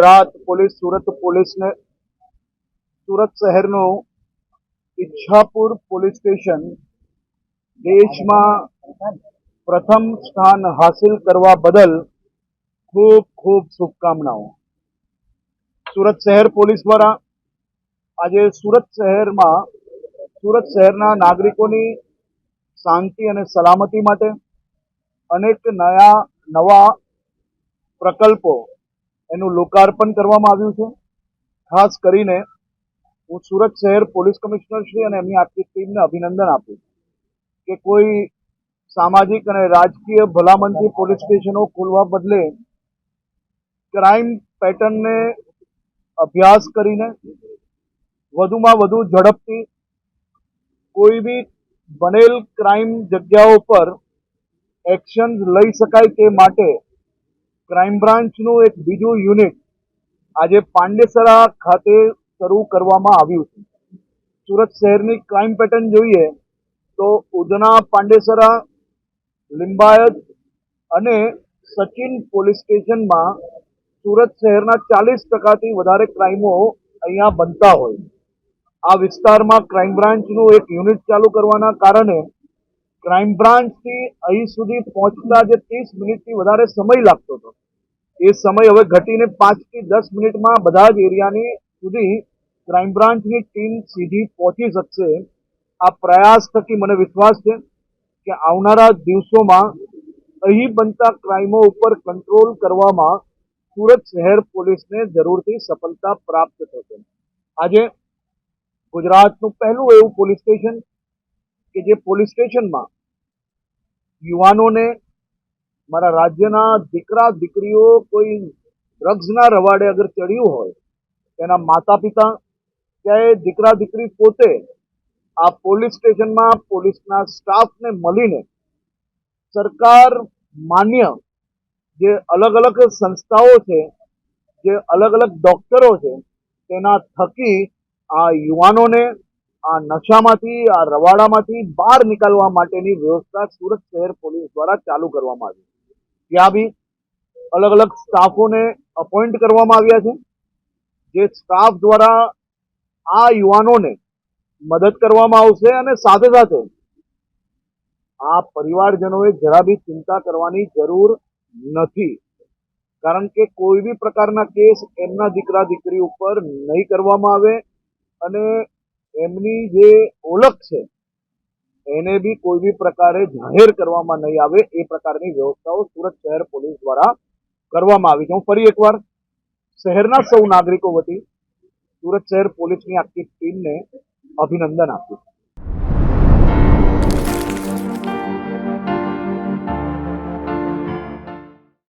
Gujarat police, Surat પોલીસને, સુરત શહેરનું Ichchhapur police station દેશમાં પ્રથમ સ્થાન હાસિલ કરવા બદલ ખૂબ ખૂબ શુભકામનાઓ. સુરત શહેર પોલીસ દ્વારા આજે સુરત શહેરમાં, સુરત શહેરના નાગરિકોની શાંતિ અને સલામતી માટે અનેક નયા, નવા પ્રકલ્પો એનું લોકાર્પણ કરવામાં આવ્યું છે. ખાસ કરીને હું સુરત શહેર પોલીસ કમિશનર શ્રી અને એમની આખી ટીમને અભિનંદન આપું કે કોઈ સામાજિક અને રાજકીય ભલામણથી પોલીસ સ્ટેશનો ખોલવા બદલે ક્રાઇમ પેટર્નને અભ્યાસ કરીને વધુમાં વધુ ઝડપથી કોઈ બી બનેલ ક્રાઇમ જગ્યાઓ પર એક્શન લઈ શકાય તે માટે ક્રાઇમ બ્રાન્ચનું એક બીજું યુનિટ આજે પાંડેસરા ખાતે શરૂ કરવામાં આવ્યું છે. સુરત શહેરની ક્રાઇમ પેટર્ન જોઈએ તો ઉધના પાંડેસરા, લિંબાયત અને સચિન પોલીસ સ્ટેશનમાં સુરત શહેરના ચાલીસ ટકાથી વધારે ક્રાઇમો અહીંયા બનતા હોય આ વિસ્તારમાં ક્રાઇમ બ્રાન્ચનું એક યુનિટ ચાલુ કરવાના કારણે ક્રાઇમ બ્રાન્ચથી અહીં સુધી પહોંચતા જે ત્રીસ મિનિટથી વધારે સમય લાગતો હતો. એ સમય હવે ઘટીને પાંચથી દસ મિનિટમાં બધા જ એરિયાની સુધી ક્રાઇમ બ્રાન્ચની ટીમ સીધી પહોંચી શકશે. આ પ્રયાસ થકી મને વિશ્વાસ છે કે આવનારા દિવસોમાં અહીં બનતા ક્રાઇમો ઉપર કંટ્રોલ કરવામાં સુરત શહેર પોલીસને જરૂરથી સફળતા પ્રાપ્ત થશે. આજે ગુજરાતનું પહેલું એવું પોલીસ સ્ટેશન કે જે પોલીસ સ્ટેશનમાં યુવાનોને મારા રાજ્યના દીકરા, દીકરીઓ કોઈ ડ્રગ્સના રવાડે અગર ચડ્યું હોય, તેના માતા પિતા કે દીકરા, દીકરી પોતે આ પોલીસ સ્ટેશનમાં પોલીસના સ્ટાફને મળીને સરકાર માન્ય જે અલગ અલગ સંસ્થાઓ છે, જે અલગ અલગ ડોક્ટરો છે, તેના થકી આ યુવાનોને આ નશામાંથી, આ રવાડામાંથી બહાર નીકળવા માટેની વ્યવસ્થા સુરત શહેર પોલીસ દ્વારા ચાલુ કરવામાં આવી. ત્યાં બી અલગ અલગ સ્ટાફોને અપોઇન્ટ કરવામાં આવ્યા છે, જે સ્ટાફ દ્વારા આ યુવાનોને મદદ કરવામાં આવશે અને સાથે સાથે આ પરિવારજનોએ જરા બી ચિંતા કરવાની જરૂર નથી, કારણ કે કોઈ બી પ્રકારના કેસ એમના દીકરા દીકરી ઉપર નહીં કરવામાં આવે અને એમની જે ઓળખ છે એને બી કોઈ બી પ્રકારે જાહેર કરવામાં નહીં આવે એ પ્રકારની વ્યવસ્થાઓ સુરત શહેર પોલીસ દ્વારા કરવામાં આવી છે. હું ફરી એકવાર શહેરના સૌ નાગરિકો વતી સુરત શહેર પોલીસની આખી ટીમને અભિનંદન આપું છું.